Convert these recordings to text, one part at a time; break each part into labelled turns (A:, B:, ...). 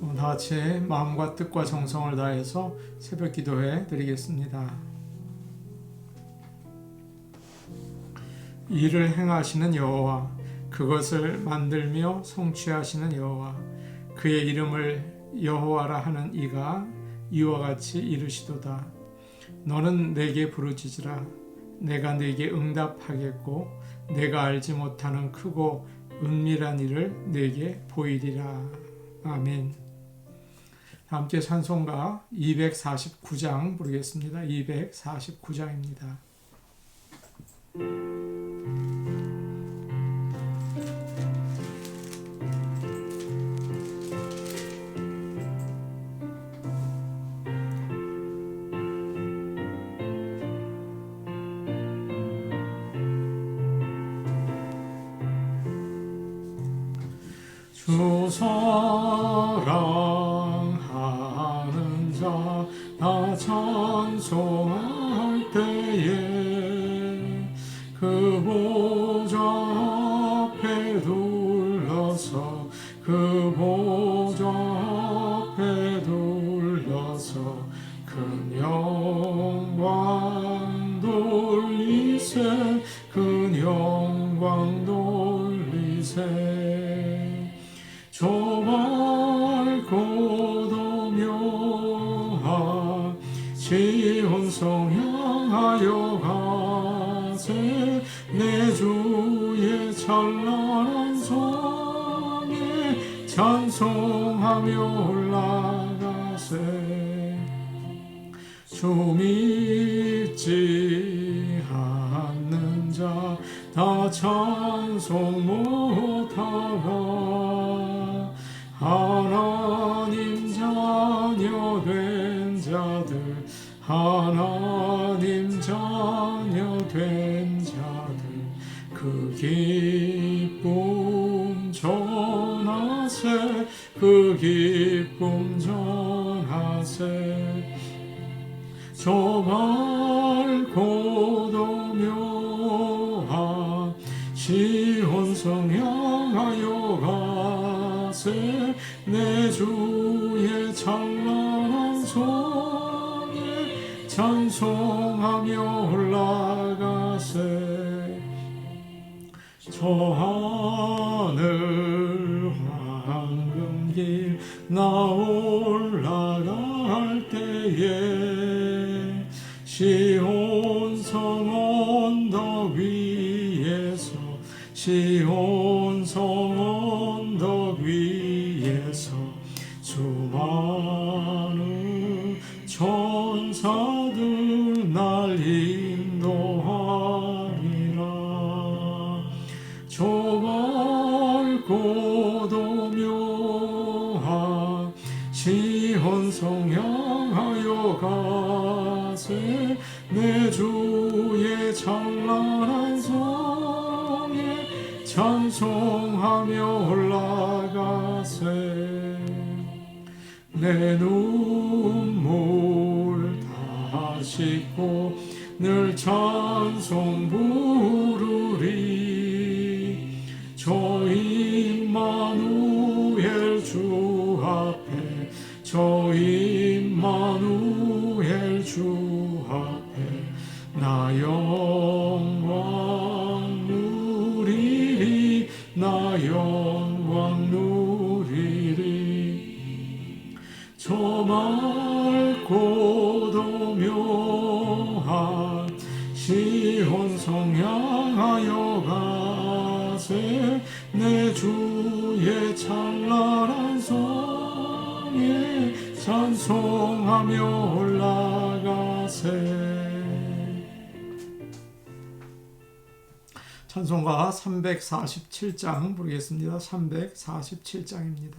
A: 어, 다 같이 마음과 뜻과 정성을 다해서 새벽 기도해 드리겠습니다. 일을 행하시는 여호와 그것을 만들며 성취하시는 여호와 그의 이름을 여호와라 하는 이가 이와 같이 이르시도다. 너는 내게 부르짖으라. 내가 내게 응답하겠고 내가 알지 못하는 크고 은밀한 일을 내게 보이리라. 아멘 함께 찬송가 249장 부르겠습니다. 249장입니다. 주 사랑 찬란한 성에 찬송하며 올라가세. 주 믿지 않는 자 다 찬송 못하가 하나님 자녀 된 자들 하나님 자녀 된 자들 그기 전하세 그 기쁨 전하세. 저 밝고도 묘한 시온성 향하여 가세. 내 주의 찬란한 성에 찬송하며 올라가세. 저 하늘 나 올라갈 때에 시온 찬송하며 올라가세. 내 눈물 다 씻고 늘 찬송 부르리. 저 임마누엘 주 앞에 저 임마누엘 주 앞에 나영 찬송하며 올라가세 찬송가 347장 부르겠습니다. 347장입니다.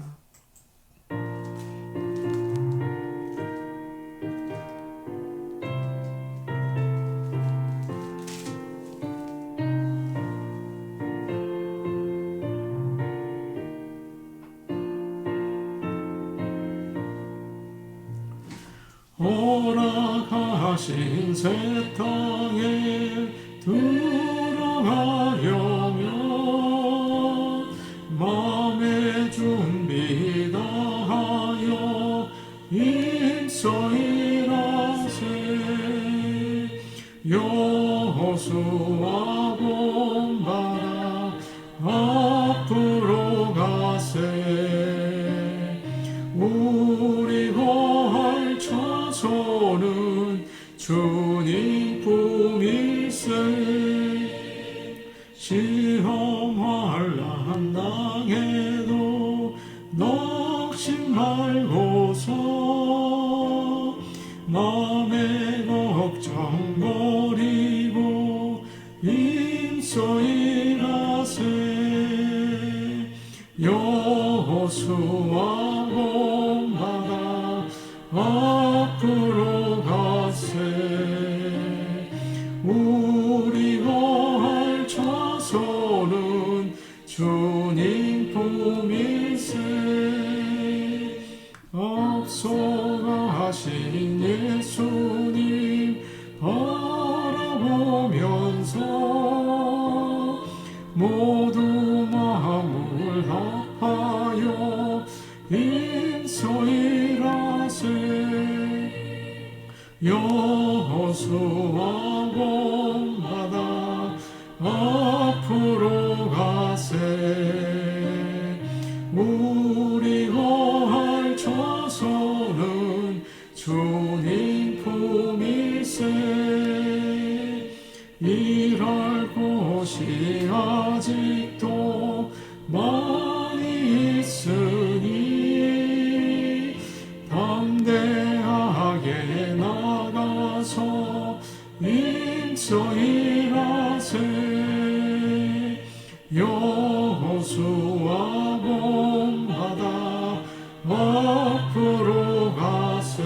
A: 앞서가신 예수 인소일하세 여호수아 공하다 앞으로 가세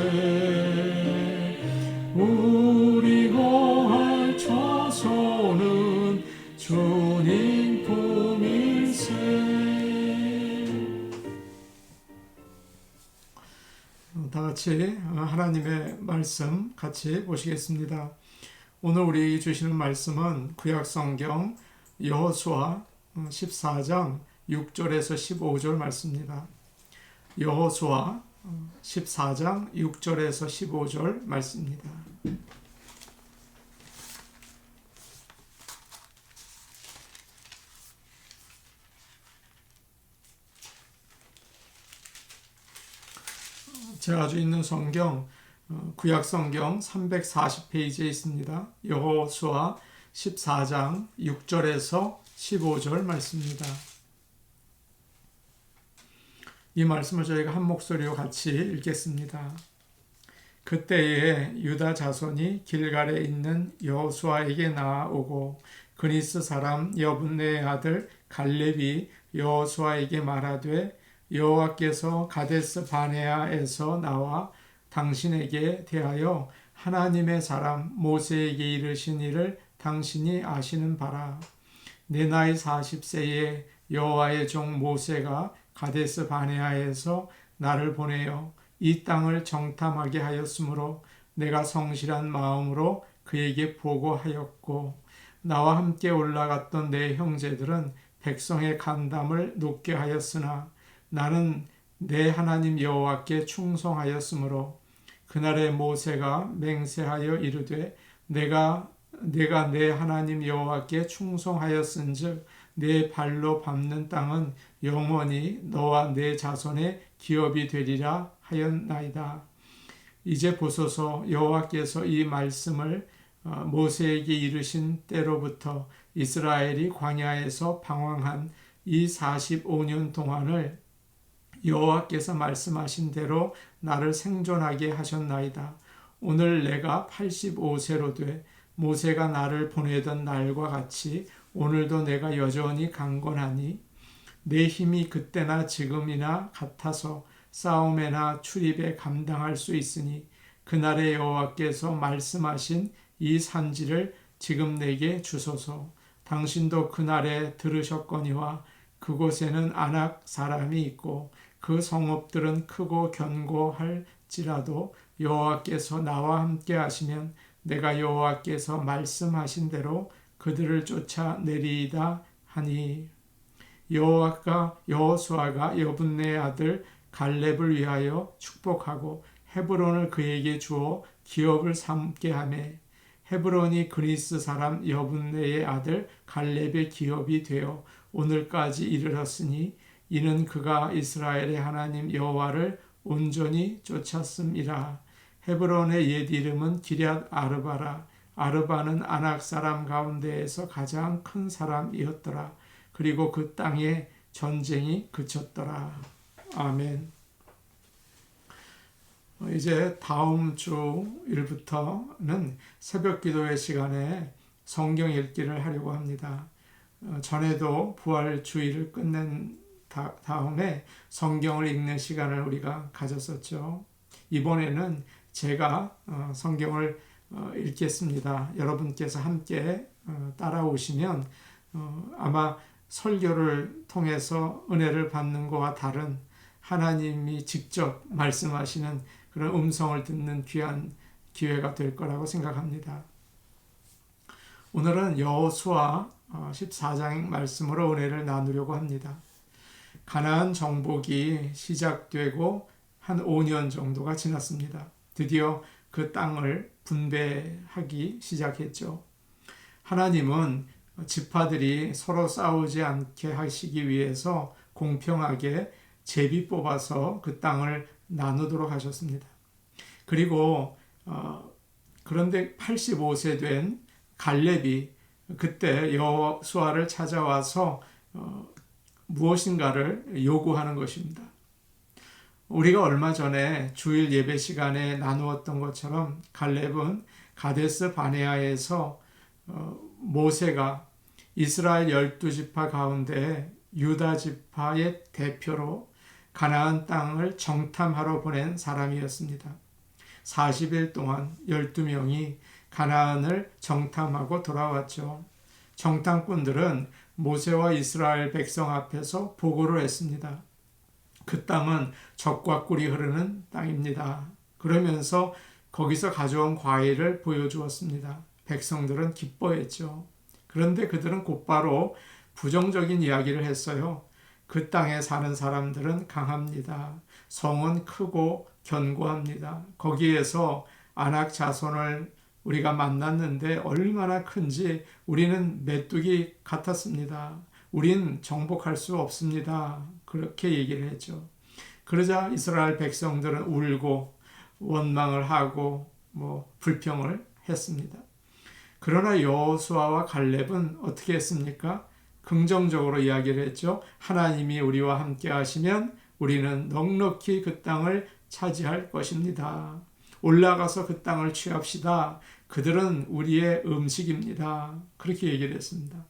A: 우리 고할 자손은 주님 품일세 어, 다 같이 하나님의 말씀 같이 보시겠습니다. 오늘 우리 주시는 말씀은 구약 성경 여호수아 14장 6절에서 15절 말씀입니다. 여호수아 14장 6절에서 15절 말씀입니다. 제가 가지고 있는 성경 어, 구약 성경 340페이지에 있습니다. 여호수아 14장 6절에서 15절 말씀입니다. 이 말씀을 저희가 한 목소리로 같이 읽겠습니다. 그때에 유다 자손이 길갈에 있는 여호수아에게 나아오고 그니스 사람 여분네의 아들 갈렙이 여호수아에게 말하되 여호와께서 가데스 바네아에서 나와 당신에게 대하여 하나님의 사람 모세에게 이르신 일을 당신이 아시는 바라. 내 나이 40세에 여호와의 종 모세가 가데스 바네아에서 나를 보내어 이 땅을 정탐하게 하였으므로 내가 성실한 마음으로 그에게 보고하였고 나와 함께 올라갔던 내 형제들은 백성의 간담을 높게 하였으나 나는 내 하나님 여호와께 충성하였으므로 그날에 모세가 맹세하여 이르되 내가 내가 내 하나님 여호와께 충성하였은즉 내 발로 밟는 땅은 영원히 너와 내 자손의 기업이 되리라 하였나이다. 이제 보소서 여호와께서 이 말씀을 모세에게 이르신 때로부터 이스라엘이 광야에서 방황한 이 45년 동안을 여호와께서 말씀하신 대로 나를 생존하게 하셨나이다. 오늘 내가 85세로 돼 모세가 나를 보내던 날과 같이 오늘도 내가 여전히 강건하니 내 힘이 그때나 지금이나 같아서 싸움에나 출입에 감당할 수 있으니 그날의 여호와께서 말씀하신 이 산지를 지금 내게 주소서. 당신도 그날에 들으셨거니와 그곳에는 안악 사람이 있고 그 성읍들은 크고 견고할지라도 여호와께서 나와 함께 하시면 내가 여호와께서 말씀하신 대로 그들을 쫓아 내리이다 하니. 여호와가 여호수아가 여분네 아들 갈렙을 위하여 축복하고 헤브론을 그에게 주어 기업을 삼게 하매 헤브론이 그리스 사람 여분네의 아들 갈렙의 기업이 되어 오늘까지 이르렀으니 이는 그가 이스라엘의 하나님 여호와를 온전히 쫓았음이라. 헤브론의 옛 이름은 기럇 아르바라. 아르바는 아낙 사람 가운데에서 가장 큰 사람이었더라. 그리고 그 땅에 전쟁이 그쳤더라. 아멘. 어, 이제 다음 주 일부터는 새벽 기도회 시간에 성경 읽기를 하려고 합니다. 어, 전에도 부활 주일을 끝낸 다음에 성경을 읽는 시간을 우리가 가졌었죠. 이번에는 제가 어, 성경을 읽겠습니다. 여러분께서 함께 따라오시면 아마 설교를 통해서 은혜를 받는 것과 다른 하나님이 직접 말씀하시는 그런 음성을 듣는 귀한 기회가 될 거라고 생각합니다. 오늘은 여호수아 14장 말씀으로 은혜를 나누려고 합니다. 가나안 정복이 시작되고 한 5년 정도가 지났습니다. 드디어 그 땅을 분배하기 시작했죠. 하나님은 지파들이 서로 싸우지 않게 하시기 위해서 공평하게 제비 뽑아서 그 땅을 나누도록 하셨습니다. 그리고 어, 그런데 85세 된 갈렙이 그때 여호수아를 찾아와서 어, 무엇인가를 요구하는 것입니다. 우리가 얼마 전에 주일 예배 시간에 나누었던 것처럼 갈렙은 가데스 바네아에서 어, 모세가 이스라엘 열두 지파 가운데 유다 지파의 대표로 가나안 땅을 정탐하러 보낸 사람이었습니다. 40일 동안 12명이 가나안을 정탐하고 돌아왔죠. 정탐꾼들은 모세와 이스라엘 백성 앞에서 보고를 했습니다. 그 땅은 적과 꿀이 흐르는 땅입니다. 그러면서 거기서 가져온 과일을 보여주었습니다. 백성들은 기뻐했죠. 그런데 그들은 곧바로 부정적인 이야기를 했어요. 그 땅에 사는 사람들은 강합니다. 성은 크고 견고합니다. 거기에서 안악 자손을 우리가 만났는데 얼마나 큰지 우리는 메뚜기 같았습니다. 우린 정복할 수 없습니다. 그렇게 얘기를 했죠. 그러자 이스라엘 백성들은 울고 원망을 하고 뭐 불평을 했습니다. 그러나 여호수아와 갈렙은 어떻게 했습니까? 긍정적으로 이야기를 했죠. 하나님이 우리와 함께 하시면 우리는 넉넉히 그 땅을 차지할 것입니다. 올라가서 그 땅을 취합시다. 그들은 우리의 음식입니다. 그렇게 얘기를 했습니다.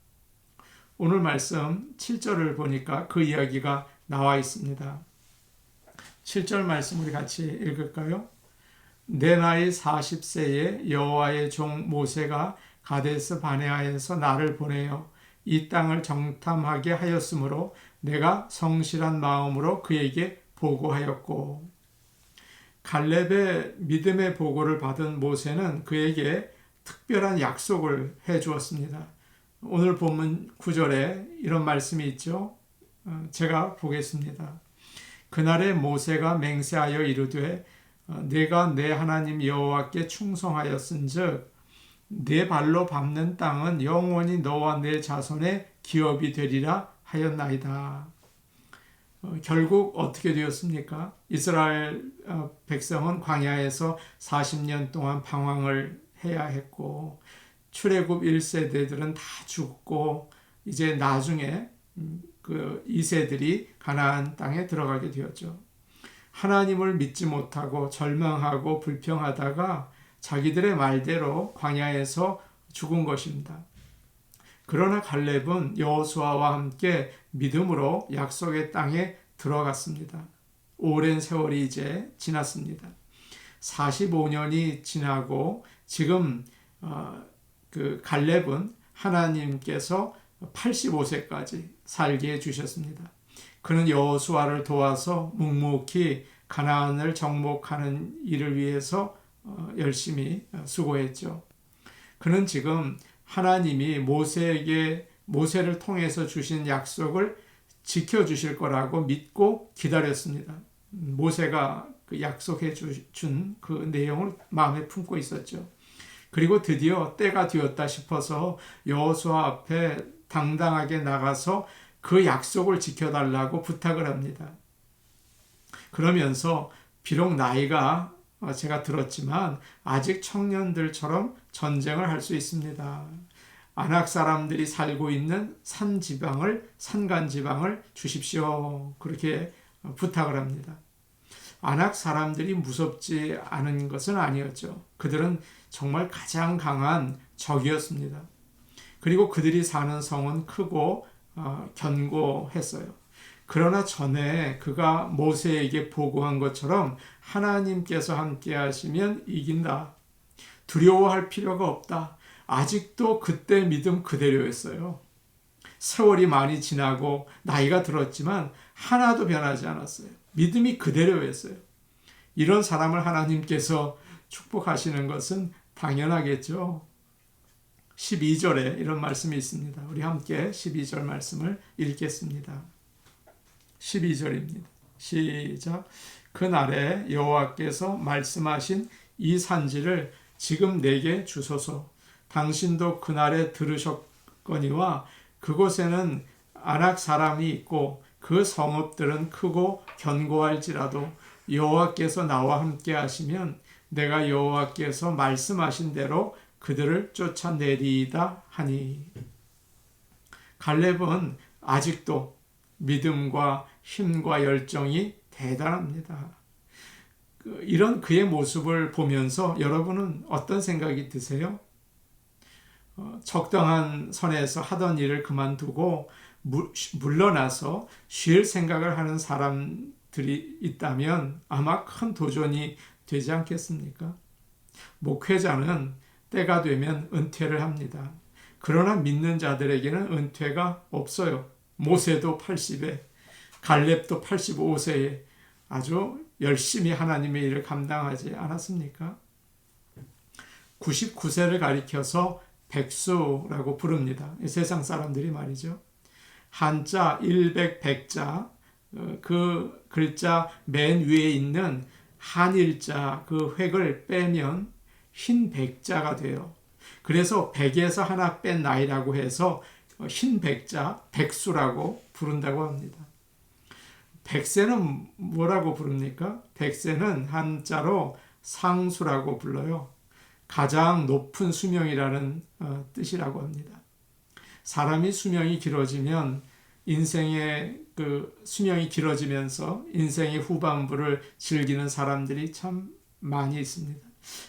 A: 오늘 말씀 7절을 보니까 그 이야기가 나와 있습니다. 7절 말씀 우리 같이 읽을까요? 내 나이 40세에 여호와의 종 모세가 가데스 바네아에서 나를 보내어 이 땅을 정탐하게 하였으므로 내가 성실한 마음으로 그에게 보고하였고 갈렙의 믿음의 보고를 받은 모세는 그에게 특별한 약속을 해 주었습니다. 오늘 본문 9절에 이런 말씀이 있죠. 어, 제가 보겠습니다. 그날에 모세가 맹세하여 이르되 어, 내가 내 하나님 여호와께 충성하였은즉 내 발로 밟는 땅은 영원히 너와 내 자손의 기업이 되리라 하였나이다. 어, 결국 어떻게 되었습니까? 이스라엘 어, 백성은 광야에서 40년 동안 방황을 해야 했고 출애굽 1세대들은 다 죽고 이제 나중에 음, 그 2세들이 가나안 땅에 들어가게 되었죠. 하나님을 믿지 못하고 절망하고 불평하다가 자기들의 말대로 광야에서 죽은 것입니다. 그러나 갈렙은 여호수아와 함께 믿음으로 약속의 땅에 들어갔습니다. 오랜 세월이 이제 지났습니다. 45년이 지나고 지금 어, 그 갈렙은 하나님께서 85세까지 살게 해 주셨습니다. 그는 여호수아를 도와서 묵묵히 가나안을 정복하는 일을 위해서 어, 열심히 수고했죠. 그는 지금 하나님이 모세에게 모세를 통해서 주신 약속을 지켜 주실 거라고 믿고 기다렸습니다. 모세가 그 약속해 준 그 내용을 마음에 품고 있었죠. 그리고 드디어 때가 되었다 싶어서 여호수아 앞에 당당하게 나가서 그 약속을 지켜달라고 부탁을 합니다. 그러면서 비록 나이가 어, 제가 들었지만 아직 청년들처럼 전쟁을 할 수 있습니다. 안악 사람들이 살고 있는 산 지방을 산간 지방을 주십시오. 그렇게 부탁을 합니다. 안악 사람들이 무섭지 않은 것은 아니었죠. 그들은 정말 가장 강한 적이었습니다. 그리고 그들이 사는 성은 크고 어, 견고했어요. 그러나 전에 그가 모세에게 보고한 것처럼 하나님께서 함께 하시면 이긴다. 두려워할 필요가 없다. 아직도 그때 믿음 그대로였어요. 세월이 많이 지나고 나이가 들었지만 하나도 변하지 않았어요. 믿음이 그대로였어요. 이런 사람을 하나님께서 축복하시는 것은 당연하겠죠. 12절에 이런 말씀이 있습니다. 우리 함께 12절 말씀을 읽겠습니다. 12절입니다. 시작. 그날에 여호와께서 말씀하신 이 산지를 지금 내게 주소서. 당신도 그날에 들으셨거니와 그곳에는 아낙 사람이 있고 그 성읍들은 크고 견고할지라도 여호와께서 나와 함께 하시면 내가 여호와께서 말씀하신 대로 그들을 쫓아내리이다 하니 갈렙은 아직도 믿음과 힘과 열정이 대단합니다. 이런 그의 모습을 보면서 여러분은 어떤 생각이 드세요? 어, 적당한 선에서 하던 일을 그만두고 물러나서 쉴 생각을 하는 사람들이 있다면 아마 큰 도전이 되지 않겠습니까? 목회자는 때가 되면 은퇴를 합니다. 그러나 믿는 자들에게는 은퇴가 없어요. 모세도 80에, 갈렙도 85세에 아주 열심히 하나님의 일을 감당하지 않았습니까? 99세를 가리켜서 백수라고 부릅니다. 세상 사람들이 말이죠. 한자 100, 백자 어, 그 글자 맨 위에 있는 한일자 그 획을 빼면 흰 백자가 돼요. 그래서 백에서 하나 뺀 나이라고 해서 흰 백자, 백수라고 부른다고 합니다. 백세는 뭐라고 부릅니까? 백세는 한자로 상수라고 불러요. 가장 높은 수명이라는 어, 뜻이라고 합니다. 사람이 수명이 길어지면 인생의 그 수명이 길어지면서 인생의 후반부를 즐기는 사람들이 참 많이 있습니다.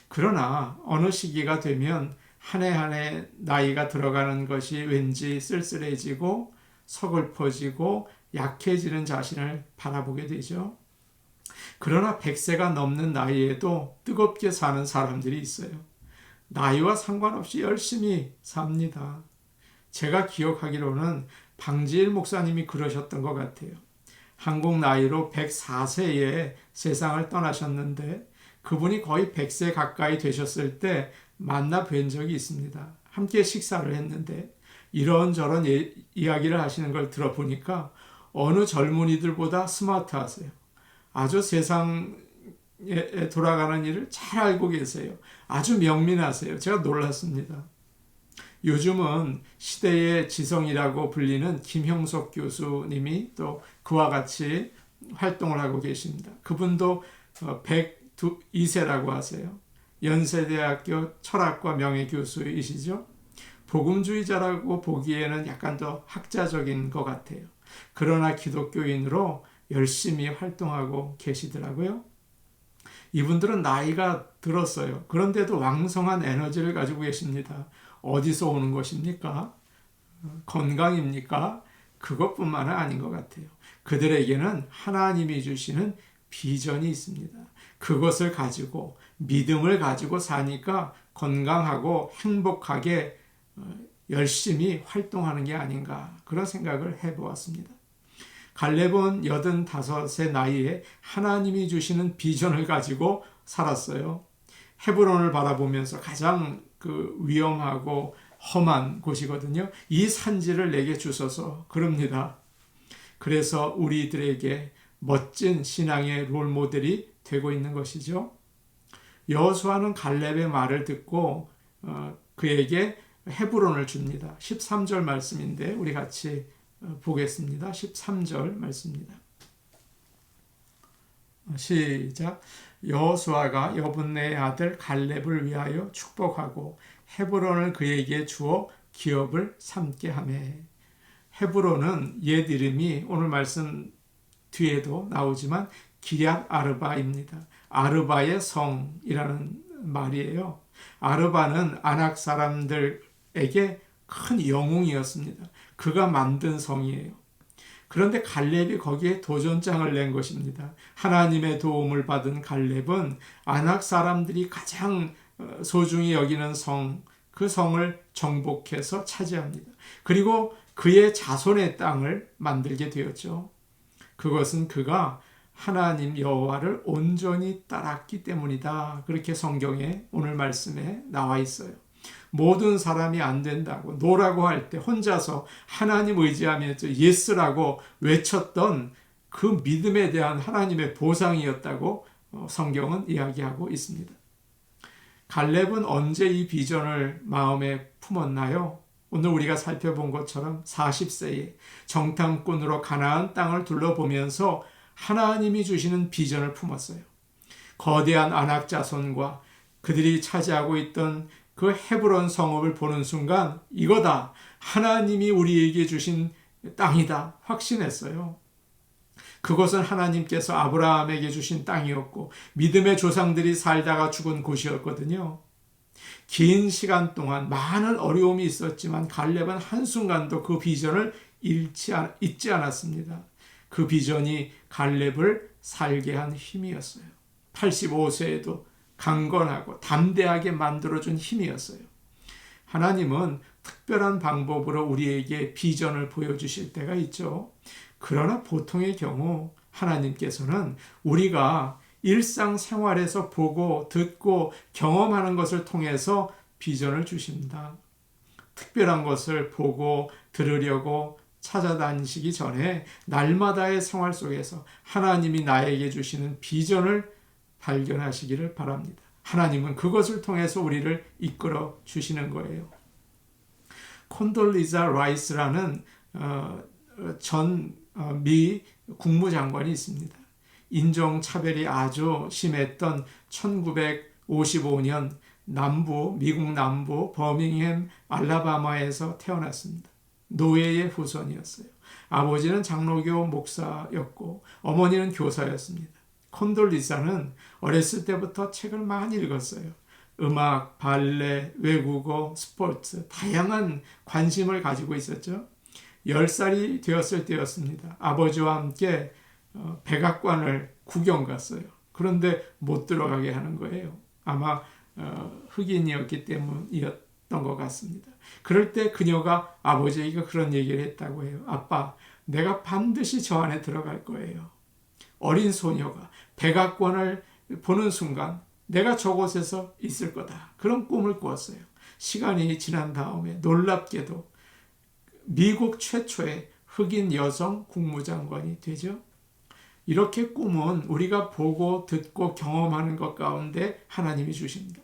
A: 그러나 어느 시기가 되면 한 해 한 해 나이가 들어가는 것이 왠지 쓸쓸해지고 서글퍼지고 약해지는 자신을 바라보게 되죠. 그러나 100세가 넘는 나이에도 뜨겁게 사는 사람들이 있어요. 나이와 상관없이 열심히 삽니다. 제가 기억하기로는 방지일 목사님이 그러셨던 것 같아요. 한국 나이로 104세에 세상을 떠나셨는데 그분이 거의 100세 가까이 되셨을 때 만나 뵌 적이 있습니다. 함께 식사를 했는데 이런저런 예, 이야기를 하시는 걸 들어보니까 어느 젊은이들보다 스마트하세요. 아주 세상에 돌아가는 일을 잘 알고 계세요. 아주 명민하세요. 제가 놀랐습니다. 요즘은 시대의 지성이라고 불리는 김형석 교수님이 또 그와 같이 활동을 하고 계십니다. 그분도 102세라고 어, 하세요. 연세대학교 철학과 명예교수이시죠. 복음주의자라고 보기에는 약간 더 학자적인 것 같아요. 그러나 기독교인으로 열심히 활동하고 계시더라고요. 이분들은 나이가 들었어요. 그런데도 왕성한 에너지를 가지고 계십니다. 어디서 오는 것입니까? 건강입니까? 그것뿐만은 아닌 것 같아요. 그들에게는 하나님이 주시는 비전이 있습니다. 그것을 가지고 믿음을 가지고 사니까 건강하고 행복하게 어, 열심히 활동하는 게 아닌가 그런 생각을 해보았습니다. 갈렙은 85세 나이에 하나님이 주시는 비전을 가지고 살았어요. 헤브론을 바라보면서 가장 그 위험하고 험한 곳이거든요. 이 산지를 내게 주소서 그럽니다. 그래서 우리들에게 멋진 신앙의 롤 모델이 되고 있는 것이죠. 여호수아는 갈렙의 말을 듣고 어, 그에게 헤브론을 줍니다. 13절 말씀인데 우리 같이 어, 보겠습니다. 13절 말씀입니다. 시작. 여호수아가 여분네의 아들 갈렙을 위하여 축복하고 헤브론을 그에게 주어 기업을 삼게 하매 헤브론은 옛 이름이 오늘 말씀 뒤에도 나오지만 기략 아르바입니다. 아르바의 성이라는 말이에요. 아르바는 아낙 사람들 에게 큰 영웅이었습니다. 그가 만든 성이에요. 그런데 갈렙이 거기에 도전장을 낸 것입니다. 하나님의 도움을 받은 갈렙은 아낙 사람들이 가장 어, 소중히 여기는 성, 그 성을 정복해서 차지합니다. 그리고 그의 자손의 땅을 만들게 되었죠. 그것은 그가 하나님 여호와를 온전히 따랐기 때문이다. 그렇게 성경에 오늘 말씀에 나와 있어요. 모든 사람이 안 된다고 노라고 할 때 혼자서 하나님 의지하며 예스라고 외쳤던 그 믿음에 대한 하나님의 보상이었다고 어, 성경은 이야기하고 있습니다. 갈렙은 언제 이 비전을 마음에 품었나요? 오늘 우리가 살펴본 것처럼 40세에 정탐꾼으로 가나안 땅을 둘러보면서 하나님이 주시는 비전을 품었어요. 거대한 안악 자손과 그들이 차지하고 있던 그 헤브론 성읍을 보는 순간 이거다. 하나님이 우리에게 주신 땅이다. 확신했어요. 그것은 하나님께서 아브라함에게 주신 땅이었고 믿음의 조상들이 살다가 죽은 곳이었거든요. 긴 시간 동안 많은 어려움이 있었지만 갈렙은 한순간도 그 비전을 잃지, 잊지 않았습니다. 그 비전이 갈렙을 살게 한 힘이었어요. 85세에도 강건하고 담대하게 만들어준 힘이었어요. 하나님은 특별한 방법으로 우리에게 비전을 보여주실 때가 있죠. 그러나 보통의 경우 하나님께서는 우리가 일상생활에서 보고 듣고 경험하는 것을 통해서 비전을 주십니다. 특별한 것을 보고 들으려고 찾아다니시기 전에 날마다의 생활 속에서 하나님이 나에게 주시는 비전을 발견하시기를 바랍니다. 하나님은 그것을 통해서 우리를 이끌어 주시는 거예요. 콘돌리자 라이스라는 어, 전미 어, 국무장관이 있습니다. 인종차별이 아주 심했던 1955년 남부, 미국 남부 버밍햄 알라바마에서 태어났습니다. 노예의 후손이었어요. 아버지는 장로교 목사였고 어머니는 교사였습니다. 콘돌리사는 어렸을 때부터 책을 많이 읽었어요. 음악, 발레, 외국어, 스포츠, 다양한 관심을 가지고 있었죠. 10살이 되었을 때였습니다. 아버지와 함께 어, 백악관을 구경 갔어요. 그런데 못 들어가게 하는 거예요. 아마 어, 흑인이었기 때문이었던 것 같습니다. 그럴 때 그녀가 아버지에게 그런 얘기를 했다고 해요. 아빠, 내가 반드시 저 안에 들어갈 거예요. 어린 소녀가 백악관을 보는 순간 내가 저곳에서 있을 거다. 그런 꿈을 꾸었어요. 시간이 지난 다음에 놀랍게도 미국 최초의 흑인 여성 국무장관이 되죠. 이렇게 꿈은 우리가 보고 듣고 경험하는 것 가운데 하나님이 주십니다.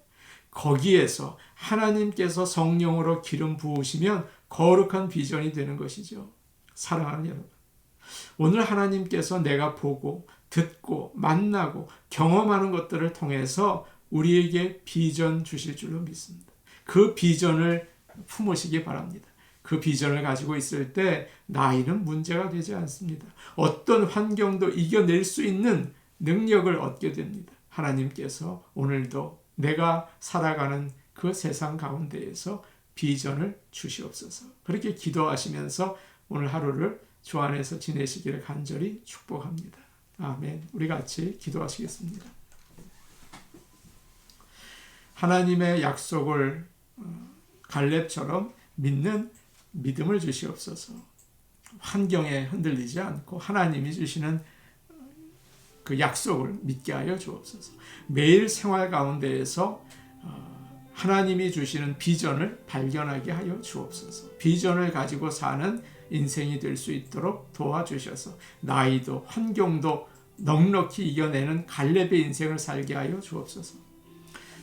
A: 거기에서 하나님께서 성령으로 기름 부으시면 거룩한 비전이 되는 것이죠. 사랑하는 여러분. 오늘 하나님께서 내가 보고 듣고 만나고 경험하는 것들을 통해서 우리에게 비전 주실 줄로 믿습니다. 그 비전을 품으시기 바랍니다. 그 비전을 가지고 있을 때 나이는 문제가 되지 않습니다. 어떤 환경도 이겨낼 수 있는 능력을 얻게 됩니다. 하나님께서 오늘도 내가 살아가는 그 세상 가운데에서 비전을 주시옵소서. 그렇게 기도하시면서 오늘 하루를 주 안에서 지내시기를 간절히 축복합니다. 아멘. 우리 같이 기도하시겠습니다. 하나님의 약속을 어, 갈렙처럼 믿는 믿음을 주시옵소서. 환경에 흔들리지 않고 하나님이 주시는 그 약속을 믿게 하여 주옵소서. 매일 생활 가운데에서 어, 하나님이 주시는 비전을 발견하게 하여 주옵소서. 비전을 가지고 사는 인생이 될 수 있도록 도와주셔서 나이도 환경도 넉넉히 이겨내는 갈렙의 인생을 살게 하여 주옵소서.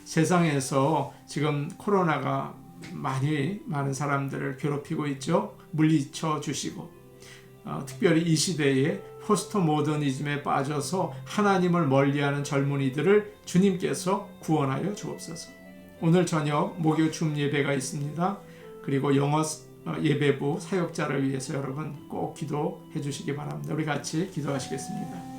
A: 세상에서 지금 코로나가 많이 많은 사람들을 괴롭히고 있죠. 물리쳐 주시고 어, 특별히 이 시대에 포스트 모더니즘에 빠져서 하나님을 멀리하는 젊은이들을 주님께서 구원하여 주옵소서. 오늘 저녁 목요 줌 예배가 있습니다. 그리고 영어 어, 예배부 사역자를 위해서 여러분 꼭 기도해 주시기 바랍니다. 우리 같이 기도하시겠습니다.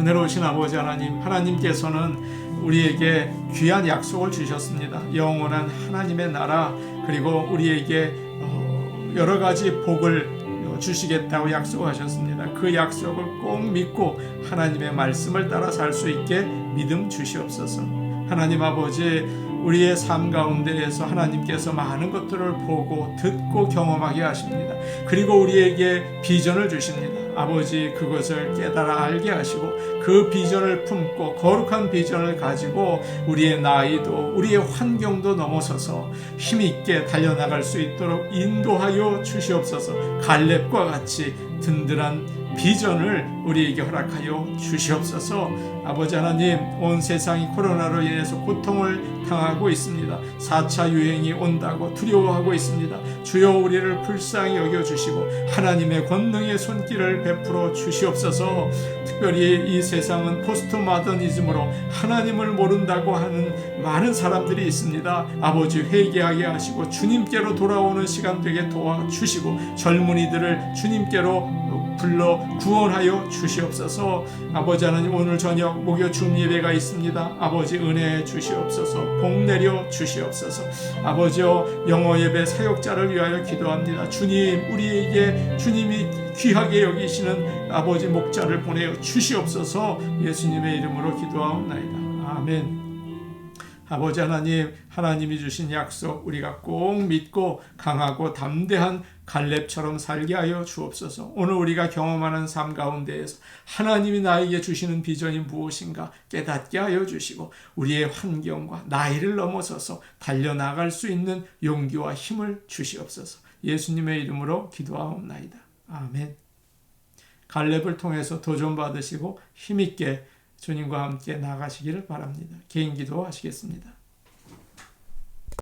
A: 은혜로우신 아버지 하나님, 하나님께서는 우리에게 귀한 약속을 주셨습니다. 영원한 하나님의 나라 그리고 우리에게 어, 여러 가지 복을 어, 주시겠다고 약속하셨습니다. 그 약속을 꼭 믿고 하나님의 말씀을 따라 살 수 있게 믿음 주시옵소서. 하나님 아버지 우리의 삶 가운데에서 하나님께서 많은 것들을 보고 듣고 경험하게 하십니다. 그리고 우리에게 비전을 주십니다. 아버지 그것을 깨달아 알게 하시고 그 비전을 품고 거룩한 비전을 가지고 우리의 나이도 우리의 환경도 넘어서서 힘있게 달려나갈 수 있도록 인도하여 주시옵소서 갈렙과 같이 든든한 비전을 우리에게 허락하여 주시옵소서. 아버지 하나님 온 세상이 코로나로 인해서 고통을 당하고 있습니다. 4차 유행이 온다고 두려워하고 있습니다. 주여 우리를 불쌍히 여겨 주시고 하나님의 권능의 손길을 베풀어 주시옵소서. 특별히 이 세상은 포스트 마더니즘으로 하나님을 모른다고 하는 많은 사람들이 있습니다. 아버지 회개하게 하시고 주님께로 돌아오는 시간 되게 도와 주시고 젊은이들을 주님께로 불러 구원하여 주시옵소서. 아버지 하나님 오늘 저녁 목요 중 예배가 있습니다. 아버지 은혜 주시옵소서. 복 내려 주시옵소서. 아버지여 영어 예배 사역자를 위하여 기도합니다. 주님 우리에게 주님이 귀하게 여기시는 아버지 목자를 보내어 주시옵소서. 예수님의 이름으로 기도하옵나이다. 아멘 아버지 하나님, 하나님이 주신 약속 우리가 꼭 믿고 강하고 담대한 갈렙처럼 살게 하여 주옵소서. 오늘 우리가 경험하는 삶 가운데에서 하나님이 나에게 주시는 비전이 무엇인가 깨닫게 하여 주시고 우리의 환경과 나이를 넘어서서 달려나갈 수 있는 용기와 힘을 주시옵소서. 예수님의 이름으로 기도하옵나이다. 아멘. 갈렙을 통해서 도전 받으시고 힘있게 주님과 함께 나가시기를 바랍니다. 개인 기도 하시겠습니다.